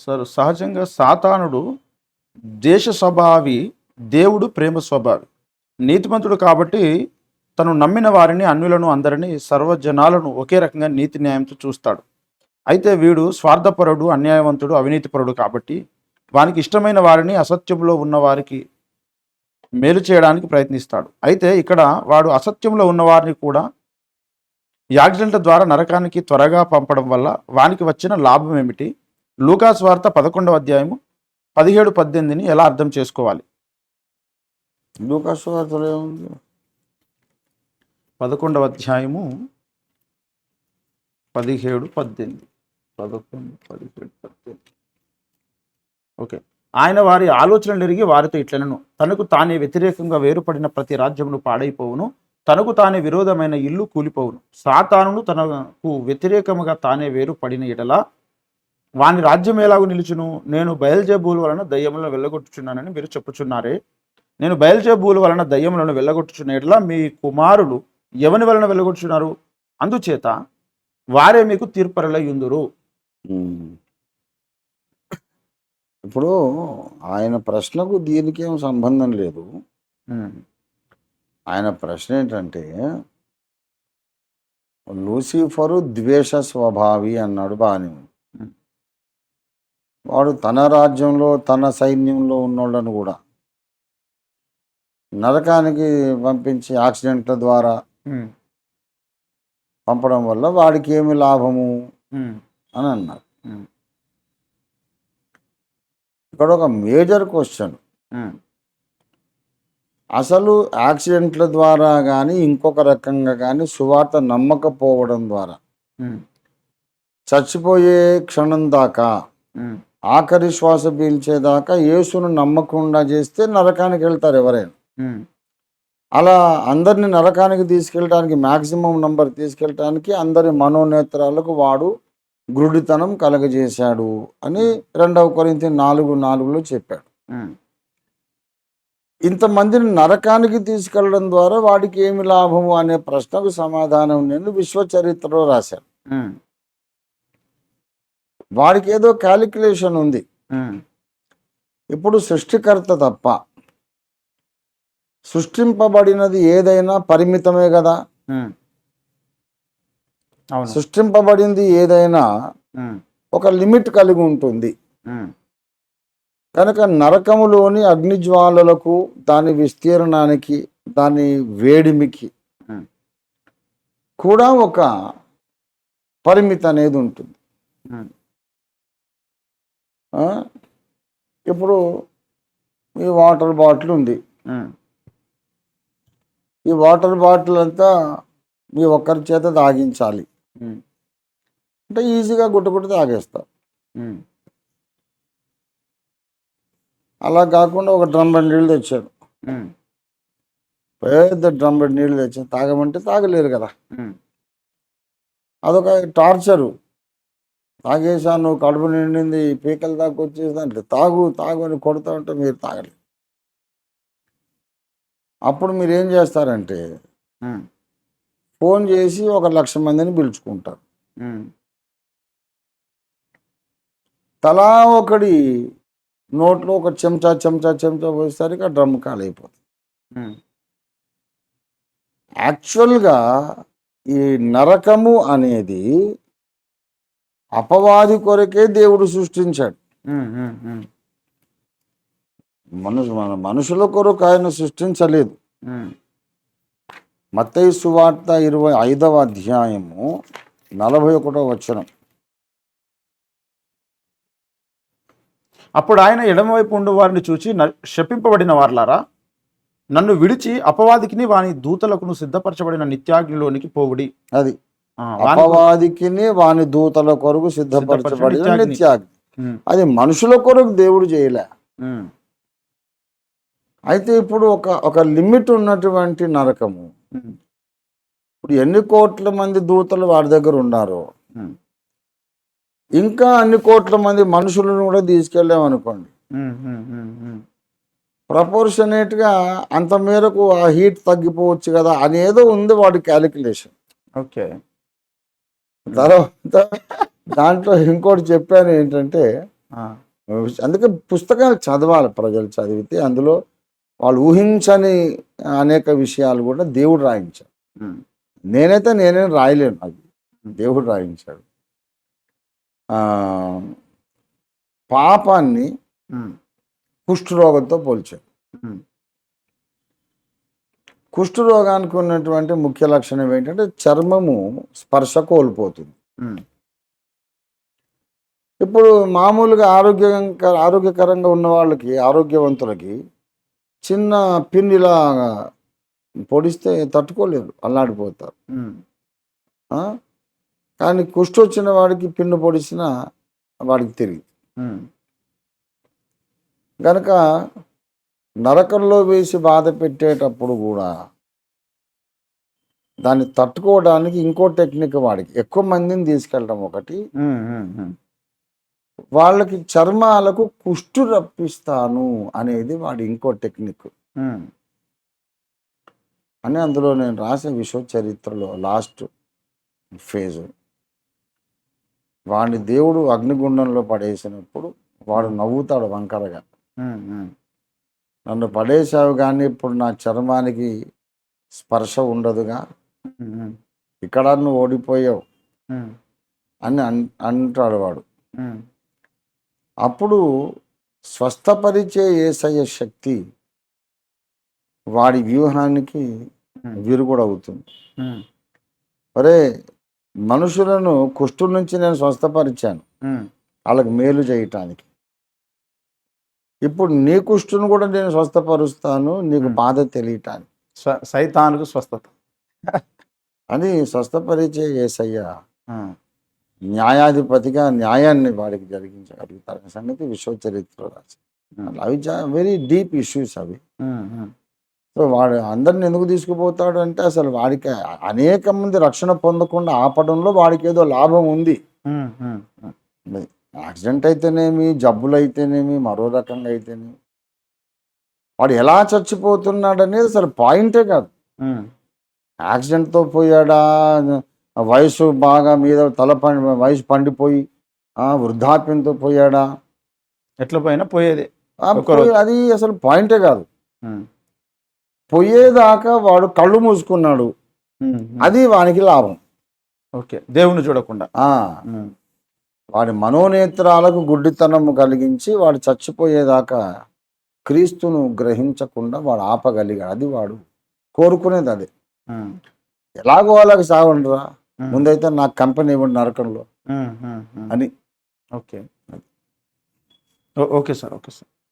Sir సహజంగా సాతానుడు దేశ స్వభావి దేవుడు ప్రేమ స్వభావి. నీతిమంతుడు కాబట్టి తను నమ్మిన వారిని అన్యులను అందరినీ సర్వజనాలను ఒకే రకంగా నీతి న్యాయంతో చూస్తాడు. అయితే వీడు స్వార్థపరుడు అన్యాయవంతుడు అవినీతిపరుడు కాబట్టి వానికి ఇష్టమైన వారిని అసత్యంలో ఉన్న వారికి మేలు చేయడానికి ప్రయత్నిస్తాడు. అయితే ఇక్కడ వాడు అసత్యంలో ఉన్నవారిని కూడా యాక్సిడెంట్ల ద్వారా నరకానికి త్వరగా పంపడం వల్ల వానికి వచ్చిన లాభం ఏమిటి? లూకాస్ వార్త పదకొండవ అధ్యాయము పదిహేడు పద్దెనిమిదిని ఎలా అర్థం చేసుకోవాలి? లూకాసు వార్తలో ఏముంది? పదకొండవ అధ్యాయము పదిహేడు పద్దెనిమిది. పదకొండు పదిహేడు పద్దెనిమిది. ఓకే. ఆయన వారి ఆలోచనలు ఎరిగి వారితో ఇట్లనను తనకు తానే వ్యతిరేకంగా వేరుపడిన ప్రతి రాజ్యమును పాడైపోవును తనకు తానే విరోధమైన ఇల్లు కూలిపోవును. సాతానును తనకు వ్యతిరేకముగా తానే వేరుపడిన ఎడల వాని రాజ్యం ఎలాగూ నిలుచును? నేను బయల్జబూల వలన దయ్యములను వెళ్ళగొట్టుచున్నానని మీరు చెప్పుచున్నారే. నేను బయల్జబూల వలన దయ్యములను వెళ్ళగొట్టుచున్న ఎడల మీ కుమారులు ఎవని వలన వెళ్ళగొట్టుచున్నారు? అందుచేత వారే మీకు తీర్పరలై ఉందురు ఉమ్. ఇప్పుడు ఆయన ప్రశ్నకు దీనికి ఏం సంబంధం లేదు. ఆయన ప్రశ్న ఏంటంటే లూసిఫరు ద్వేష స్వభావి అన్నాడు బాగానే. వాడు తన రాజ్యంలో తన సైన్యంలో ఉన్నోళ్ళను కూడా నరకానికి పంపించి యాక్సిడెంట్ల ద్వారా పంపడం వల్ల వాడికి ఏమి లాభము? అని అన్నారు ఇక్కడ ఒక మేజర్ క్వశ్చన్. అసలు యాక్సిడెంట్ల ద్వారా కానీ ఇంకొక రకంగా కానీ సువార్త నమ్మకపోవడం ద్వారా చచ్చిపోయే క్షణం దాకా ఆఖరి శ్వాస పీల్చేదాకా యేసును నమ్మకుండా చేస్తే నరకానికి వెళ్తారు ఎవరైనా. అలా అందరిని నరకానికి తీసుకెళ్ళడానికి మ్యాక్సిమం నంబర్ తీసుకెళ్ళటానికి అందరి మనోనేత్రాలకు వాడు గురుడితనం కలగజేశాడు అని రెండవ కొరింత నాలుగు నాలుగులో చెప్పాడు. ఇంతమందిని నరకానికి తీసుకెళ్ళడం ద్వారా వాడికి ఏమి లాభము అనే ప్రశ్నకు సమాధానం నేను విశ్వ చరిత్రలో రాశాను వాడికి ఏదో క్యాలిక్యులేషన్ ఉంది. ఇప్పుడు సృష్టికర్త తప్ప సృష్టింపబడినది ఏదైనా పరిమితమే కదా? సృష్టింపబడింది ఏదైనా ఒక లిమిట్ కలిగి ఉంటుంది. కనుక నరకములోని అగ్నిజ్వాలలకు దాని విస్తీర్ణానికి దాని వేడిమికి. కూడా ఒక పరిమితి అనేది ఉంటుంది? ఇప్పుడు ఈ వాటర్ బాటిల్ ఉంది. ఈ వాటర్ బాటిల్ అంతా మీ ఒక్కరి చేత తాగించాలి. అంటే ఈజీగా గుట్టుగుట్టు తాగేస్తాం. అలా కాకుండా ఒక డ్రమ్ నీళ్ళు తెచ్చాడు పెద్ద డ్రమ్ నీళ్ళు తెచ్చాడు తాగమంటే తాగలేరు కదా. అదొక టార్చరు. తాగేసాను కడుపు నిండింది పీకల దాకా వచ్చేసి అంటే తాగు తాగు అని కొడతా ఉంటే మీరు తాగలేదు అప్పుడు మీరు ఏం చేస్తారంటే ఫోన్ చేసి ఒక లక్ష మందిని పిలుచుకుంటారు. తలా ఒకడి నోట్లో ఒక చెంచా చెంచా చెంచా పోసేసరికి ఆ డ్రమ్ అయిపోతుంది యాక్చువల్గా ఈ నరకము అనేది అపవాది కొరకే దేవుడు సృష్టించాడు. మనుషు మన మనుషుల కొరకు ఆయన సృష్టించలేదు. మత్తయి సువార్త ఇరవై ఐదవ అధ్యాయము నలభై ఒకటో వచనం. అప్పుడు ఆయన ఎడమవైపు ఉండు వారిని చూచి శపింపబడిన వార్లారా నన్ను విడిచి అపవాదికిని వాని దూతలకును సిద్ధపరచబడిన నిత్యాగ్నిలోనికి పోవుడి. అది. ఆ, వాని- అపవాదికిని వాని దూతల కొరకు సిద్ధపరచబడిన నిత్యాగ్ని. అది మనుషుల కొరకు దేవుడు చేయలే. అయితే ఇప్పుడు ఒక ఒక లిమిట్ ఉన్నటువంటి నరకము. ఇప్పుడు ఎన్ని కోట్ల మంది దూతలు వాడి దగ్గర ఉన్నారో. ఇంకా అన్ని కోట్ల మంది మనుషులను కూడా తీసుకెళ్ళాం అనుకోండి. ఉమ్, ఉమ్, ఉమ్, ఉమ్. ప్రపోర్షనేట్గా అంత మేరకు ఆ హీట్ తగ్గిపోవచ్చు కదా అనేదో ఉంది వాడి క్యాలిక్యులేషన్. ఓకే. తర్వాత దాంట్లో ఇంకోటి చెప్పాను ఏంటంటే అందుకే పుస్తకాలు చదవాలి ప్రజలు చదివితే అందులో వాళ్ళు ఊహించని అనేక విషయాలు కూడా దేవుడు రాయించాడు. నేనైతే నేనే రాయలేను అది. దేవుడు రాయించాడు. పాపాన్ని కుష్ఠరోగంతో పోల్చాడు. కుష్ఠరోగానికి ఉన్నటువంటి ముఖ్య లక్షణం ఏంటంటే చర్మము స్పర్శ కోల్పోతుంది. ఇప్పుడు మామూలుగా ఆరోగ్యంగా ఆరోగ్యకరంగా ఉన్న వాళ్ళకి ఆరోగ్యవంతులకి చిన్న పిన్నిలా పొడిస్తే తట్టుకోలేరు అల్లాడిపోతారు? కానీ కుష్టి వచ్చిన వాడికి పిన్ను పొడిచినా వాడికి తిరిగి కనుక నరకంలో వేసి బాధ పెట్టేటప్పుడు కూడా దాన్ని తట్టుకోవడానికి ఇంకో టెక్నిక్ వాడికి. ఎక్కువ మందిని తీసుకెళ్ళడం ఒకటి. వాళ్ళకి చర్మాలకు కుష్టు రప్పిస్తాను అనేది వాడి ఇంకో టెక్నిక్. అని అందులో నేను రాసే విశ్వ చరిత్రలో లాస్ట్ ఫేజ్. వాడిని దేవుడు అగ్నిగుండంలో పడేసినప్పుడు వాడు నవ్వుతాడు వంకరగా. నన్ను పడేసావు కానీ ఇప్పుడు నా చర్మానికి స్పర్శ ఉండదుగా. ఇక్కడ నువ్వు ఓడిపోయావు అని అన్ అంటాడు వాడు. అప్పుడు స్వస్థపరిచే ఏసయ్య శక్తి వాడి వ్యూహానికి విరుగుడవుతుంది. ఒరే మనుషులను కుష్టు నుంచి నేను స్వస్థపరిచాను. వాళ్ళకి మేలు చేయటానికి ఇప్పుడు నీ కుష్టును కూడా నేను స్వస్థపరుస్తాను నీకు. బాధ తెలియటానికి. స్వ- సైతానుకు స్వస్థత. అని స్వస్థపరిచే ఏసయ్య న్యాయాధిపతిగా న్యాయాన్ని వాడికి జరిగించగలుగుతారనే సంగతి విశ్వ చరిత్రలో రాసి అవి వెరీ డీప్ ఇష్యూస్ అవి. సో వాడు అందరిని ఎందుకు తీసుకుపోతాడు అంటే అసలు వాడికి అనేక మంది రక్షణ పొందకుండా ఆపడంలో వాడికి ఏదో లాభం ఉంది. యాక్సిడెంట్ అయితేనేమి జబ్బులు అయితేనేమి మరో రకంగా అయితేనేమి. వాడు ఎలా చచ్చిపోతున్నాడు అనేది అసలు పాయింటే కాదు. యాక్సిడెంట్తో పోయాడా వయసు బాగా మీద తల పండి వయసు పండిపోయి ఆ, వృద్ధాప్యంతో పోయాడా? ఎట్లా పోయినా పోయేది అది అసలు పాయింటే కాదు. పోయేదాకా వాడు కళ్ళు మూసుకున్నాడు. అది వానికి లాభం. ఓకే. దేవుణ్ణి చూడకుండా. వాడి మనోనేత్రాలకు గుడ్డితనము కలిగించి వాడు చచ్చిపోయేదాకా క్రీస్తును గ్రహించకుండా వాడు ఆపగలిగాడు. అది వాడు కోరుకునేది అదే. ఎలాగో అలాగ సాగుండరా. ముందైతే నాకు కంపెనీ ఇవ్వండి నరకంలో. అని. Okay. Okay sir okay sir.